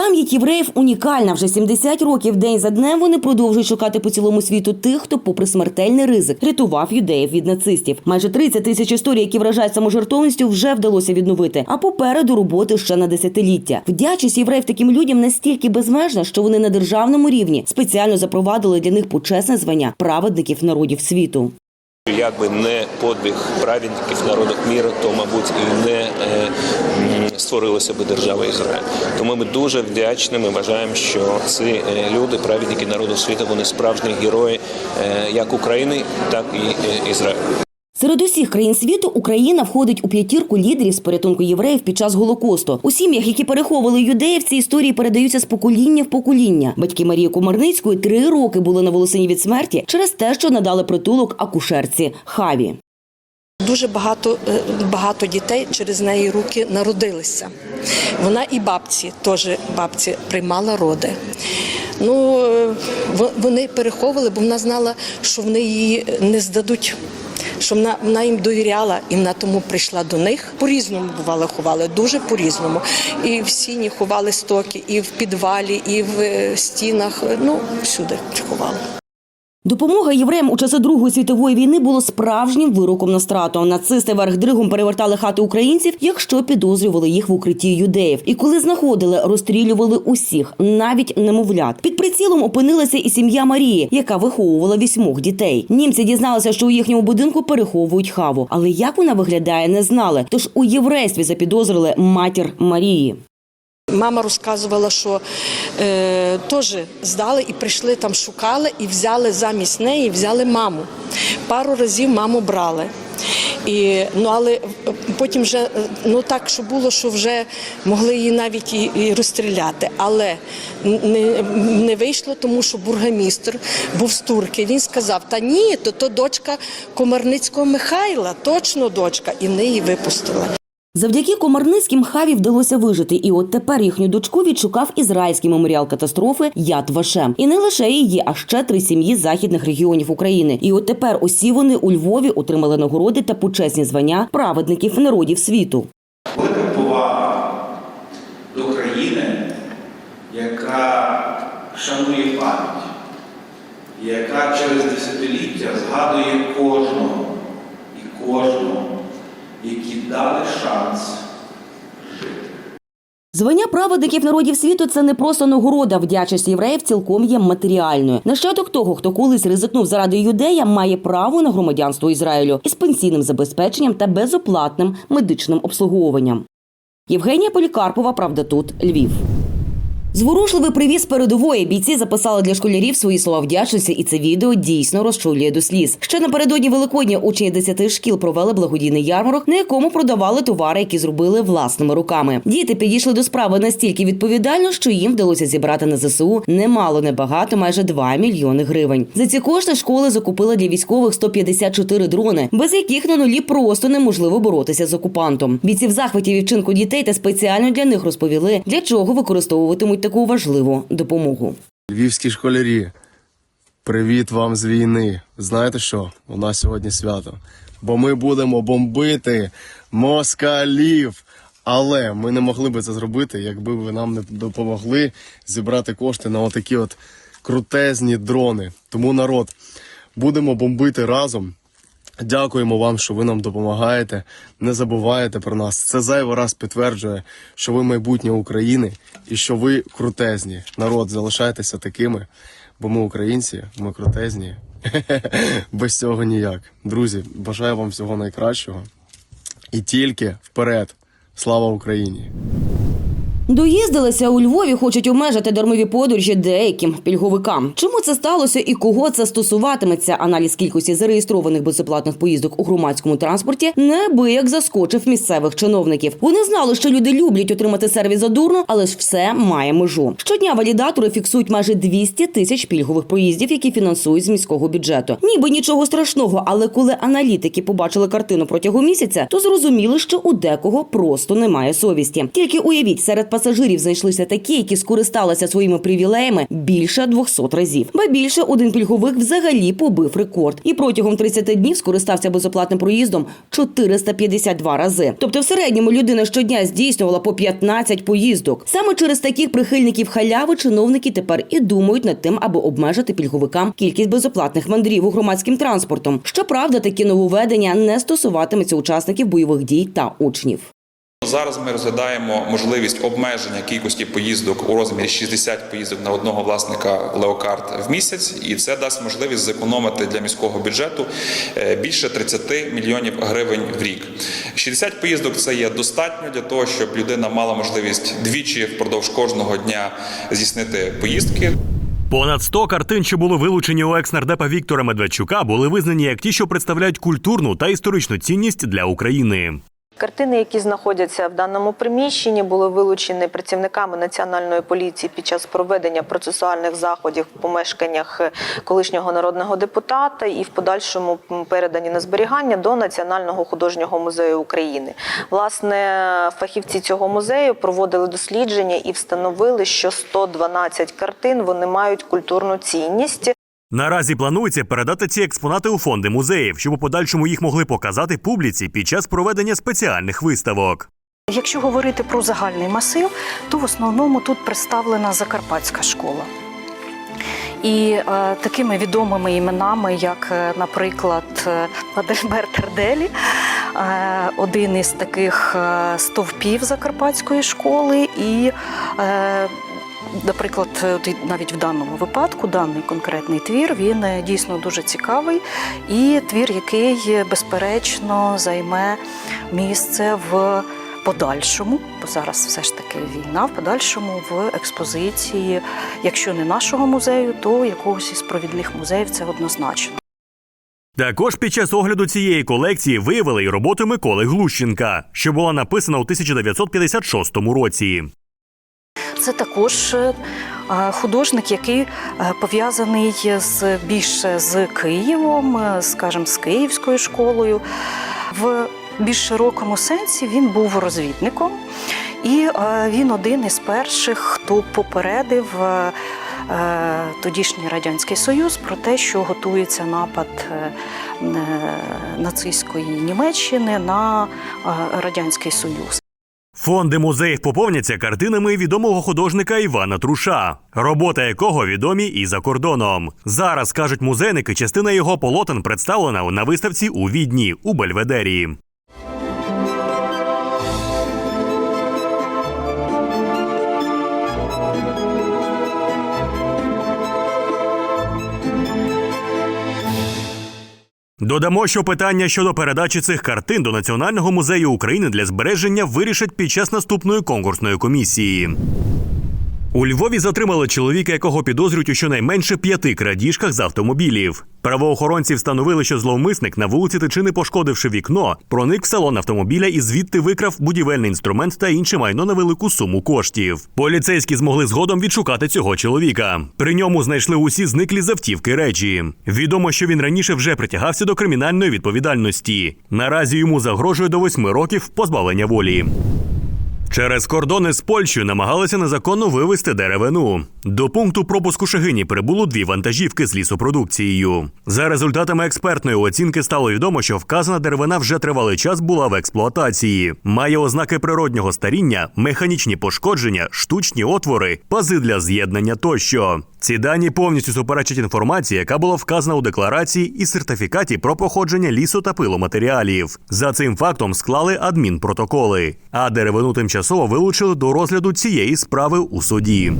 Пам'ять євреїв унікальна. Вже 70 років день за днем вони продовжують шукати по цілому світу тих, хто, попри смертельний ризик, рятував юдеїв від нацистів. Майже 30 тисяч історій, які вражають саможертовністю, вже вдалося відновити. А попереду роботи ще на десятиліття. Вдячність євреїв таким людям настільки безмежна, що вони на державному рівні спеціально запровадили для них почесне звання праведників народів світу. Якби не подвиг праведників народів міру, то мабуть і не е, створилася би держава Ізраїль. Тому ми дуже вдячні. Ми вважаємо, що ці е, люди, праведники народу світу, вони справжні герої е, як України, так і Ізраїлю. Серед усіх країн світу Україна входить у п'ятірку лідерів з порятунку євреїв під час голокосту. У сім'ях, які переховували юдеїв, ці історії передаються з покоління в покоління. Батьки Марії Комарницької три роки були на волосині від смерті через те, що надали притулок акушерці Хаві. Дуже багато, е, багато дітей через неї руки народилися. Вона і бабці, теж бабці, приймала роди. Ну, е, во- вони переховували, бо вона знала, що вони її не здадуть. Що вона, вона їм довіряла, і вона тому прийшла до них. По-різному бувало ховали, дуже по-різному. І в сіні ховали стоки, і в підвалі, і в е, стінах. Ну, всюди ховали. Допомога євреям у часи Другої світової війни було справжнім вироком на страту. Нацисти верх дригом перевертали хати українців, якщо підозрювали їх в укритті юдеїв. І коли знаходили, розстрілювали усіх, навіть немовлят. Під прицілом опинилася і сім'я Марії, яка виховувала вісьмох дітей. Німці дізналися, що у їхньому будинку переховують хаву, але як вона виглядає, не знали. Тож у єврействі запідозрили матір Марії. Мама розказувала, що е, теж здали і прийшли там, шукали і взяли замість неї, взяли маму. Пару разів маму брали. І, ну, але е, потім вже е, ну так, що було, що вже могли її навіть і, і розстріляти. Але не, не вийшло, тому що бургомістр був з турки. Він сказав: Та ні, то, то дочка Комарницького Михайла, точно дочка, і вони її випустили. Завдяки Комарницьким Хаві вдалося вижити, і от тепер їхню дочку відшукав ізраїльський меморіал катастрофи Яд Вашем. І не лише її, а ще три сім'ї західних регіонів України. І от тепер усі вони у Львові отримали нагороди та почесні звання праведників народів світу. Велика повага до країни, яка шанує пам'ять, яка через десятиліття згадує кожного і кожного, які дали шанс жити. Звання праведників народів світу це не просто нагорода. Вдячність євреїв цілком є матеріальною. Нащадок того, хто колись ризикнув заради юдея, має право на громадянство Ізраїлю із пенсійним забезпеченням та безоплатним медичним обслуговуванням. Євгенія Полікарпова, правда, тут Львів. Зворушливий привіз передової бійці записали для школярів свої слова вдячності, і це відео дійсно розчулює до сліз. Ще напередодні Великодня учні 10 шкіл провели благодійний ярмарок, на якому продавали товари, які зробили власними руками. Діти підійшли до справи настільки відповідально, що їм вдалося зібрати на ЗСУ немало, небагато, майже 2 мільйони гривень. За ці кошти школи закупили для військових 154 дрони, без яких на нулі просто неможливо боротися з окупантом. Бійці в захваті від вчинку дітей та спеціально для них розповіли, для чого використовуватимуть таку важливу допомогу. Львівські школярі, привіт вам з війни. Знаєте що? У нас сьогодні свято. Бо ми будемо бомбити москалів. Але ми не могли би це зробити, якби ви нам не допомогли зібрати кошти на отакі от крутезні дрони. Тому народ, будемо бомбити разом. Дякуємо вам, що ви нам допомагаєте. Не забувайте про нас. Це зайвий раз підтверджує, що ви майбутнє України і що ви крутезні. Народ, залишайтеся такими, бо ми українці, ми крутезні. Без цього ніяк. Друзі, бажаю вам всього найкращого. І тільки вперед. Слава Україні! Доїздилися у Львові, хочуть обмежити дармові подорожі деяким пільговикам. Чому це сталося і кого це стосуватиметься? Аналіз кількості зареєстрованих безоплатних поїздок у громадському транспорті неабияк заскочив місцевих чиновників. Вони знали, що люди люблять отримати сервіс за дурно, але ж все має межу. Щодня валідатори фіксують майже 200 тисяч пільгових проїздів, які фінансують з міського бюджету. Ніби нічого страшного, але коли аналітики побачили картину протягом місяця, то зрозуміли, що у декого просто немає совісті. Тільки уявіть серед пасажирів знайшлися такі, які скористалися своїми привілеями більше 200 разів. Ба більше один пільговик взагалі побив рекорд і протягом 30 днів скористався безоплатним проїздом 452 рази. Тобто, в середньому людина щодня здійснювала по 15 поїздок. Саме через таких прихильників халяви чиновники тепер і думають над тим, аби обмежити пільговикам кількість безоплатних мандрів громадським транспортом. Щоправда, такі нововведення не стосуватиметься учасників бойових дій та учнів. Зараз ми розглядаємо можливість обмеження кількості поїздок у розмірі 60 поїздок на одного власника леокарт в місяць, і це дасть можливість зекономити для міського бюджету е, більше 30 мільйонів гривень в рік. 60 поїздок це є достатньо для того, щоб людина мала можливість двічі впродовж кожного дня здійснити поїздки. Понад 100 картин, що були вилучені у екс-нардепа Віктора Медведчука, були визнані як ті, що представляють культурну та історичну цінність для України. Картини, які знаходяться в даному приміщенні, були вилучені працівниками національної поліції під час проведення процесуальних заходів в помешканнях е, колишнього народного депутата і в подальшому передані на зберігання до Національного художнього музею України. Власне, фахівці цього музею проводили дослідження і встановили, що 112 картин вони мають культурну цінність. Наразі планується передати ці експонати у фонди музеїв, щоб у подальшому їх могли показати публіці під час проведення спеціальних виставок. Якщо говорити про загальний масив, то в основному тут представлена Закарпатська школа. І е, такими відомими іменами, як, е, наприклад, е, Адельберт Терделі, е, один із таких е, стовпів Закарпатської школи, і, е, наприклад, от навіть в даному випадку даний конкретний твір він е, дійсно дуже цікавий, і твір, який е, безперечно займе місце в подальшому, бо зараз все ж таки війна, в подальшому в експозиції, якщо не нашого музею, то якогось із провідних музеїв це однозначно. Також під час огляду цієї колекції виявили й роботу Миколи Глущенка, що була написана у 1956 році. Це також е, е, художник, який е, пов'язаний з більше з Києвом, скажімо, з Київською школою. В більш широкому сенсі він був розвідником, і він один із перших, хто попередив. Тодішній радянський союз про те, що готується напад нацистської Німеччини на радянський союз. Фонди музеїв поповняться картинами відомого художника Івана Труша, робота якого відомі і за кордоном. Зараз кажуть музейники, частина його полотен представлена на виставці у Відні у Бельведері. Додамо, що питання щодо передачі цих картин до Національного музею України для збереження вирішать під час наступної конкурсної комісії. У Львові затримали чоловіка, якого підозрюють у щонайменше п'яти крадіжках з автомобілів. Правоохоронці встановили, що зловмисник на вулиці Тичини, пошкодивши вікно, проник в салон автомобіля і звідти викрав будівельний інструмент та інше майно на велику суму коштів. Поліцейські змогли згодом відшукати цього чоловіка. При ньому знайшли усі зниклі з автівки речі. Відомо, що він раніше вже притягався до кримінальної відповідальності. Наразі йому загрожує до восьми років позбавлення волі. Через кордони з Польщею намагалися незаконно вивезти деревину. До пункту пропуску Шегині прибуло дві вантажівки з лісопродукцією. За результатами експертної оцінки стало відомо, що вказана деревина вже тривалий час була в експлуатації. Має ознаки природнього старіння, механічні пошкодження, штучні отвори, пази для з'єднання тощо. Ці дані повністю суперечать інформації, яка була вказана у декларації і сертифікаті про походження лісу та пиломатеріалів. За цим фактом склали адмінпротоколи, а деревину тимчасово вилучили до розгляду цієї справи у суді.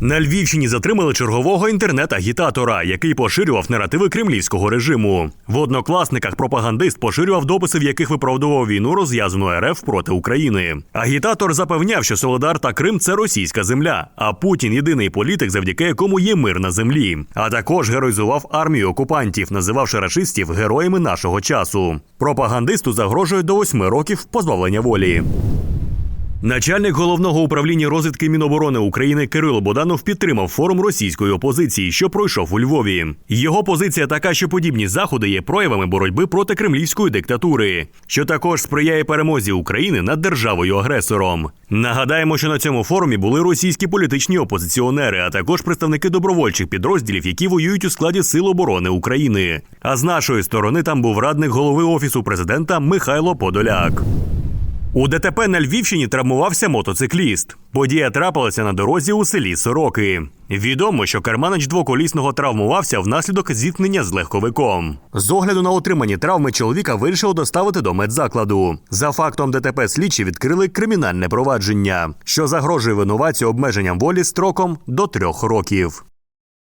На Львівщині затримали чергового інтернет-агітатора, який поширював наративи кремлівського режиму. В однокласниках пропагандист поширював дописи, в яких виправдував війну розв'язану РФ проти України. Агітатор запевняв, що Солодар та Крим це російська земля, а Путін єдиний політик, завдяки якому є мир на землі. А також героїзував армію окупантів, називавши рашистів героями нашого часу. Пропагандисту загрожує до восьми років позбавлення волі. Начальник головного управління розвідки Міноборони України Кирило Боданов підтримав форум російської опозиції, що пройшов у Львові. Його позиція така, що подібні заходи є проявами боротьби проти кремлівської диктатури, що також сприяє перемозі України над державою агресором. Нагадаємо, що на цьому форумі були російські політичні опозиціонери, а також представники добровольчих підрозділів, які воюють у складі Сил оборони України. А з нашої сторони там був радник голови офісу президента Михайло Подоляк. У ДТП на Львівщині травмувався мотоцикліст. Подія трапилася на дорозі у селі Сороки. Відомо, що керманич двоколісного травмувався внаслідок зіткнення з легковиком. З огляду на отримані травми чоловіка вирішили доставити до медзакладу. За фактом ДТП слідчі відкрили кримінальне провадження, що загрожує винуватцю обмеженням волі строком до трьох років.